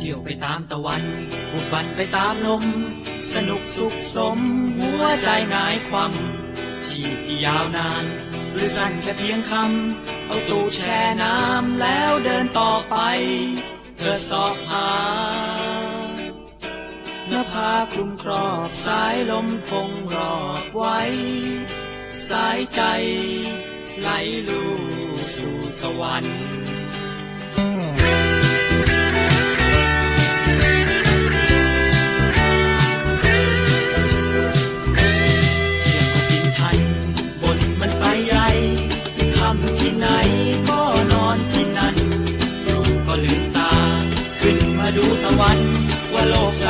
ที่ยวไปตามตะวันบุกบันไปตามลม สนุกสุขสม หัวใจหงายความชีพที่ยาวนาน หรือสั้นแค่เพียงคำ เอาตู้แช่น้ำแล้วเดินต่อไป เธอสอบหานภาคลุมครอบสายลมคงรอบไว้ สายใจไหลลู่สู่สวรรค์ ว่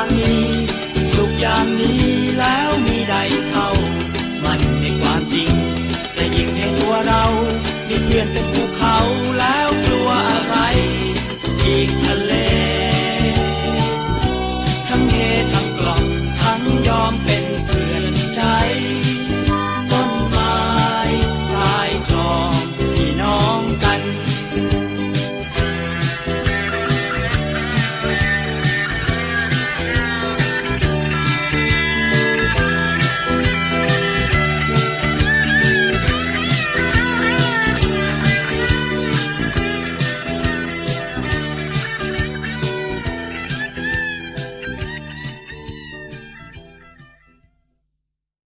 ตามทางนี้ สุขอย่างนี้แล้วมีใดเท่า มันในความจริง แต่ยิ่งในตัวเรา มีเพื่อนเป็นภูเขาแล้ว